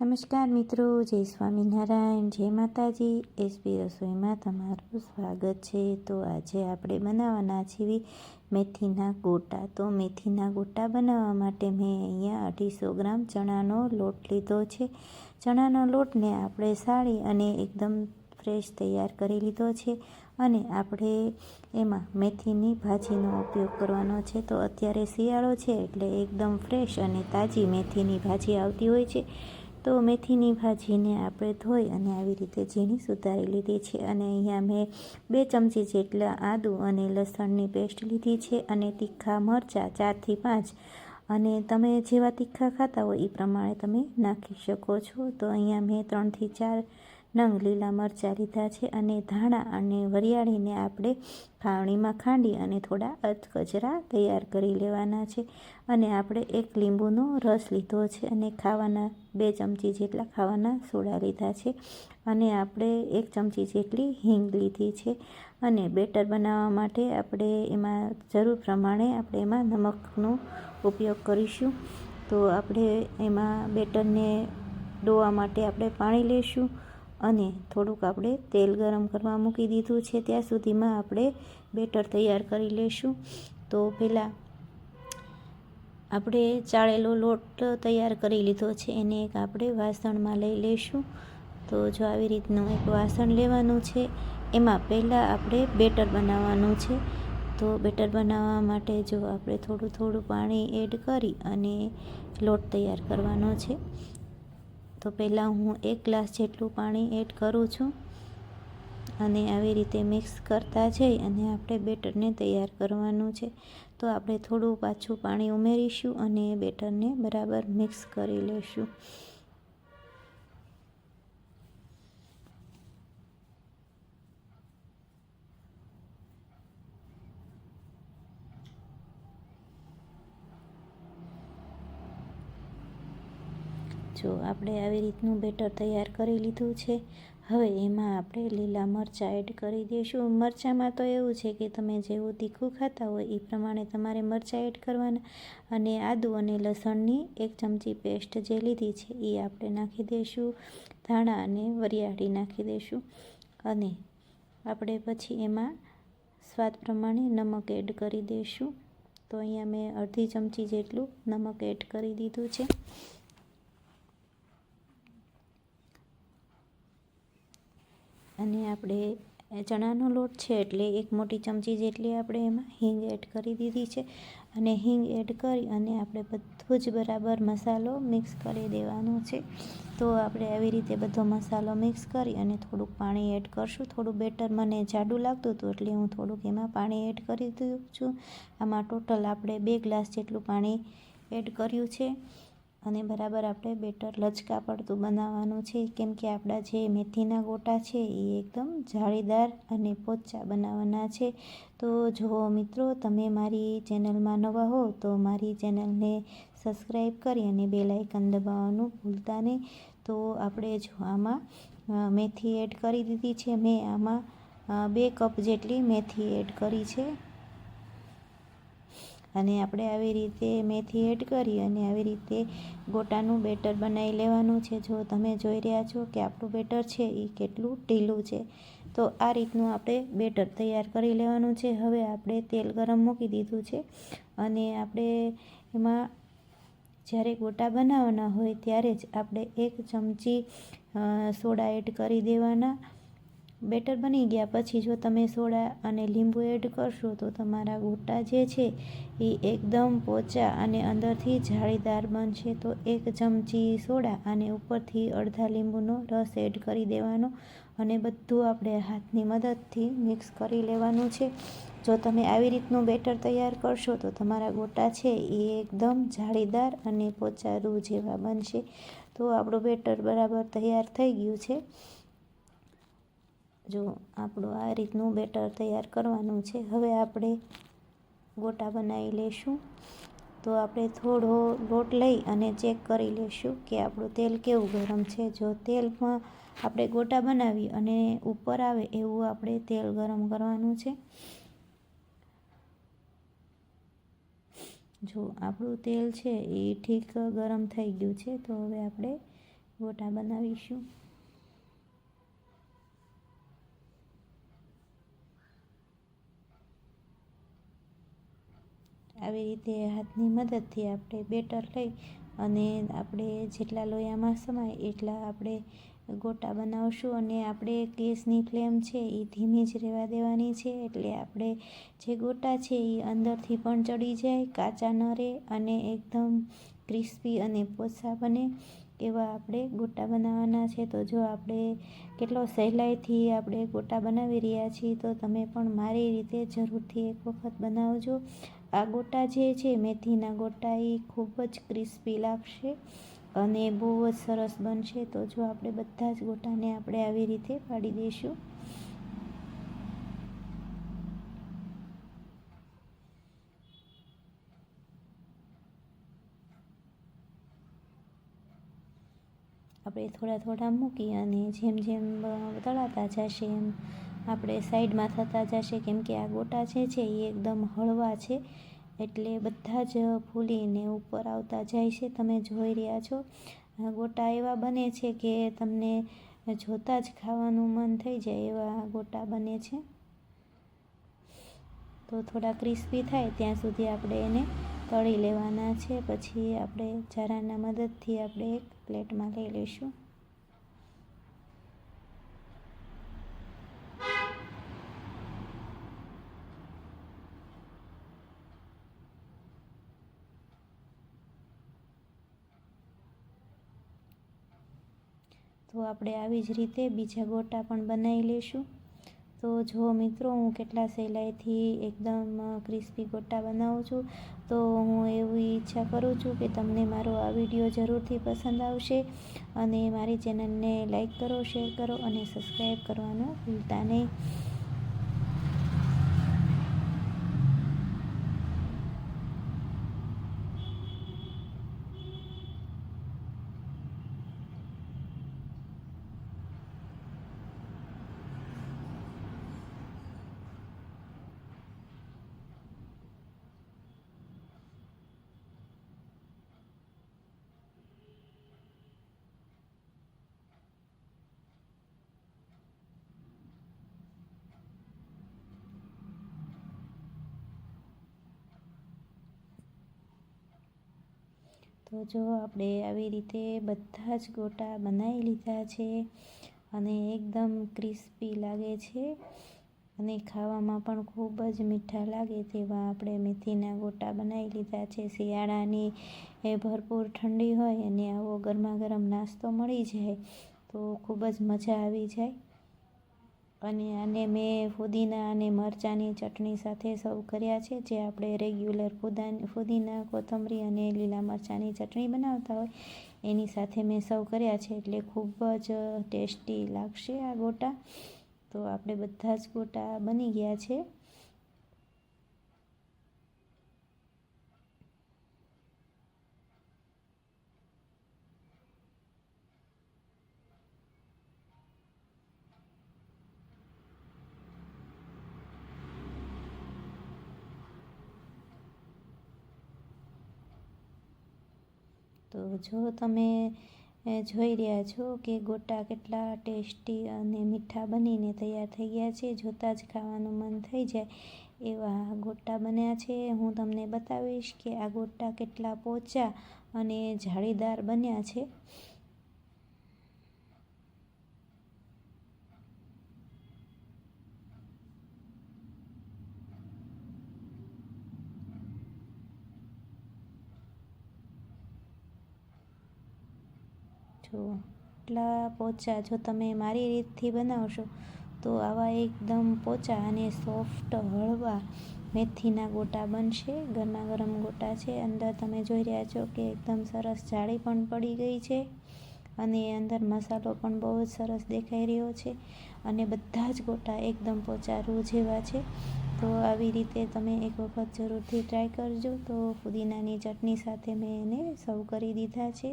નમસ્કાર મિત્રો, જય સ્વામિનારાયણ, જય માતાજી. એસપી રસોઈમાં તમારું સ્વાગત છે. તો આજે આપણે બનાવવાના છીએ મેથીના ગોટા. તો મેથીના ગોટા બનાવવા માટે મેં અહીંયા અઢીસો ગ્રામ ચણાનો લોટ લીધો છે. ચણાનો લોટને આપણે સાળી અને એકદમ ફ્રેશ તૈયાર કરી લીધો છે અને આપણે એમાં મેથીની ભાજીનો ઉપયોગ કરવાનો છે. તો અત્યારે શિયાળો છે એટલે એકદમ ફ્રેશ અને તાજી મેથીની ભાજી આવતી હોય છે. તો મેથીની ભાજીને આપણે ધોઈ અને આવી રીતે ઝીણી સુધારી લીધી છે અને અહીંયા મેં બે ચમચી જેટલા આદું અને લસણની પેસ્ટ લીધી છે અને તીખા મરચાં ચારથી પાંચ. અને તમે જેવા તીખા ખાતા હોય એ પ્રમાણે તમે નાખી શકો છો. તો અહીંયા મેં ત્રણથી ચાર નંગ, લીલા મરચાં લીધા છે અને ધાણા અને વરિયાળીને આપણે ખાવણીમાં ખાંડી અને થોડા અધકચરા તૈયાર કરી લેવાના છે. અને આપણે એક લીંબુનો રસ લીધો છે અને ખાવાના બે ચમચી જેટલા ખાવાના સોડા લીધા છે. અને આપણે એક ચમચી જેટલી હિંગ લીધી છે. અને બેટર બનાવવા માટે આપણે એમાં જરૂર પ્રમાણે આપણે એમાં નમકનો ઉપયોગ કરીશું. તો આપણે એમાં બેટરને ડોવા માટે આપણે પાણી લઈશું અને થોડુંક આપણે તેલ ગરમ કરવા મૂકી દીધું છે ત્યાં સુધીમાં આપણે બેટર તૈયાર કરી લઈશું તો પહેલાં આપણે ચાળેલો લોટ તૈયાર કરી લીધો છે, એને એક આપણે વાસણમાં લઈ લઈશું તો જો આવી રીતનું એક વાસણ લેવાનું છે, એમાં પહેલાં આપણે બેટર બનાવવાનું છે. તો બેટર બનાવવા માટે જો આપણે થોડું થોડું પાણી એડ કરી અને લોટ તૈયાર કરવાનો છે. તો પહેલાં હું એક ગ્લાસ જેટલું પાણી એડ કરું છું અને આવી રીતે મિક્સ કરતા જઈ અને આપણે બેટરને તૈયાર કરવાનું છે. તો આપણે થોડું પાછું પાણી ઉમેરીશું અને બેટરને બરાબર મિક્સ કરી લઈશું જો આપણે આવી રીતનું બેટર તૈયાર કરી લીધું છે, હવે એમાં આપણે લીલા મરચાં એડ કરી દઈશું. મરચાંમાં તો એવું છે કે તમે જેવું તીખું ખાતા હોય એ પ્રમાણે તમારે મરચાં એડ કરવાના અને આદું અને લસણની એક ચમચી પેસ્ટ જે લીધી છે એ આપણે નાખી દઈશું. ધાણા અને વરિયાળી નાખી દઈશું. અને આપણે પછી એમાં સ્વાદ પ્રમાણે નમક એડ કરી દઈશું. તો અહીંયા મેં અડધી ચમચી જેટલું નમક એડ કરી દીધું છે. અને આપણે ચણાનો લોટ છે એટલે એક મોટી ચમચી જેટલી આપણે એમાં હિંગ એડ કરી દીધી છે. અને હિંગ એડ કરી અને આપણે બધું જ બરાબર મસાલો મિક્સ કરી દેવાનો છે. તો આપણે આવી રીતે બધો મસાલો મિક્સ કરી અને થોડુંક પાણી એડ કરશું. થોડું બેટર મને જાડું લાગતું હતું એટલે હું થોડુંક એમાં પાણી એડ કરી દઉં છું. આમાં ટોટલ આપણે બે ગ્લાસ જેટલું પાણી એડ કર્યું છે. અને બરાબર આપણે બેટર લચકા પડતું બનાવવાનું છે. કેમ કે આપણા જે મેથીના ગોટા છે એ એકદમ જાળીદાર અને પોચા બનાવવાના છે. તો જો મિત્રો તમે મારી ચેનલમાં નવા હો તો મારી ચેનલને સબસ્ક્રાઈબ કરી અને બે લાઇકન દબાવવાનું ભૂલતા નહીં. તો આપણે જો આમાં મેથી એડ કરી દીધી છે. મેં આમાં બે કપ જેટલી મેથી એડ કરી છે. અને આપણે આવી રીતે મેથી એડ કરી અને આવી રીતે ગોટાનું બેટર બનાવી લેવાનું છે. જો તમે જોઈ રહ્યા છો કે આપણું બેટર છે એ કેટલું ઢીલું છે. તો આ રીતનું આપણે બેટર તૈયાર કરી લેવાનું છે. હવે આપણે તેલ ગરમ મૂકી દીધું છે અને આપણે એમાં જ્યારે ગોટા બનાવવાના હોય ત્યારે જ આપણે એક ચમચી સોડા એડ કરી દેવાના. બેટર બની ગયા પછી જો તમે સોડા અને લીંબુ એડ કરશો તો તમારા ગોટા જે છે એ એકદમ પોચા અને અંદરથી જાળીદાર બનશે. તો એક ચમચી સોડા અને ઉપરથી અડધા લીંબુનો રસ એડ કરી દેવાનો અને બધું આપણે હાથની મદદથી મિક્સ કરી લેવાનું છે. જો તમે આવી રીતનું બેટર તૈયાર કરશો તો તમારા ગોટા છે એ એકદમ જાળીદાર અને પોચા રૂ જેવા બનશે. તો આપણું બેટર બરાબર તૈયાર થઈ ગયું છે. જો આપણું આ રીતનું બેટર તૈયાર કરવાનું છે, હવે આપણે ગોટા બનાવી લઈશું તો આપણે થોડો લોટ લઈ અને ચેક કરી લઈશું કે આપણું તેલ કેવું ગરમ છે. જો તેલમાં આપણે ગોટા બનાવી અને ઉપર આવે એવું આપણે તેલ ગરમ કરવાનું છે. જો આપણું તેલ છે એ ઠીક ગરમ થઈ ગયું છે, તો હવે આપણે ગોટા બનાવીશું. આવી રીતે હાથની મદદથી આપણે બેટર લઈ અને આપણે જેટલા લોયામાં સમાય એટલા આપણે ગોટા બનાવશું અને આપણે ગેસની ફ્લેમ છે એ ધીમી જ રહેવા દેવાની છે એટલે આપણે જે ગોટા છે એ અંદરથી પણ ચડી જાય, કાચા ન રહે અને એકદમ ક્રિસ્પી અને પોસા બને. એવા આપણે ગોટા બનાવવાના છે, તો જો આપણે કેટલો સહેલાઈથી આપણે ગોટા બનાવી રહ્યા છીએ, તો તમે પણ મારી રીતે જરૂરથી એક વખત બનાવજો. આ ગોટા જે છે, મેથીના ગોટા, એ ખૂબ જ ક્રિસ્પી લાગશે અને બહુ જ સરસ બનશે. તો જો આપણે બધા જ ગોટાને આપણે આવી રીતે પાડી દઈશું. આપણે થોડા થોડા મૂકી અને જેમ જેમ તળાતા જશે એમ આપણે સાઈડમાં થતા જશે. કેમ કે આ ગોટા છે એ એકદમ હળવા છે એટલે બધા જ ફૂલીને ઉપર આવતા જાય છે. તમે જોઈ રહ્યા છો ગોટા એવા બને છે કે તમને જોતાં જ ખાવાનું મન થઈ જાય એવા ગોટા બને છે. તો થોડા ક્રિસ્પી થાય ત્યાં સુધી આપણે એને તળી લેવાના છે. પછી આપણે જરાના મદદથી આપણે એક પ્લેટમાં લઈ લઈશું. તો આપણે આવી જ રીતે બીજા ગોટા પણ બનાવી લઈશું. તો જો મિત્રો, હું કેટલા સહેલાઈથી એકદમ ક્રિસ્પી ગોટા બનાવું છું, તો હું એવી ઈચ્છા કરું છું કે તમને મારો આ વીડિયો જરૂરથી પસંદ આવશે અને મારી ચેનલને લાઈક કરો, શેર કરો અને સબસ્ક્રાઈબ કરવાનું ભૂલતા નહીં. તો જો આપણે આવી રીતે બધા જ ગોટા બનાવી લીધા છે અને એકદમ ક્રિસ્પી લાગે છે અને ખાવામાં પણ ખૂબ જ મીઠા લાગે તેવા આપણે મેથીના ગોટા બનાવી લીધા છે. શિયાળાની એ ભરપૂર ઠંડી હોય અને આવો ગરમા ગરમ નાસ્તો મળી જાય તો ખૂબ જ મજા આવી જાય. અને આને મેં ફુદીના અને મરચાંની ચટણી સાથે સર્વ કર્યા છે, જે આપણે રેગ્યુલર ફુદા, ફુદીના, કોથમરી અને લીલા મરચાંની ચટણી બનાવતા હોય, એની સાથે મેં સર્વ કર્યા છે. એટલે ખૂબ જ ટેસ્ટી લાગશે આ ગોટા. તો આપણે બધા જ ગોટા બની ગયા છે. તો જો તમે જોઈ રહ્યા છો કે ગોટા કેટલા ટેસ્ટી અને મીઠા બનીને તૈયાર થઈ ગયા છે, જોતાં જ ખાવાનું મન થઈ જાય એવા ગોટા બન્યા છે. હું તમને બતાવીશ કે આ ગોટા કેટલા પોચા અને જાળીદાર બન્યા છે. જો એટલા પોચા જો તમે મારી રીતથી બનાવશો, તો આવા એકદમ પોચા અને સોફ્ટ હળવા મેથીના ગોટા બનશે. ગરમા ગરમ ગોટા છે. અંદર તમે જોઈ રહ્યા છો કે એકદમ સરસ જાળી પણ પડી ગઈ છે અને અંદર મસાલો પણ બહુ જ સરસ દેખાઈ રહ્યો છે અને બધા જ ગોટા એકદમ પોચા રૂ જેવા છે. તો આવી રીતે તમે એક વખત જરૂરથી ટ્રાય કરજો. તો ફુદીનાની ચટણી સાથે મેં એને સર્વ કરી દીધા છે.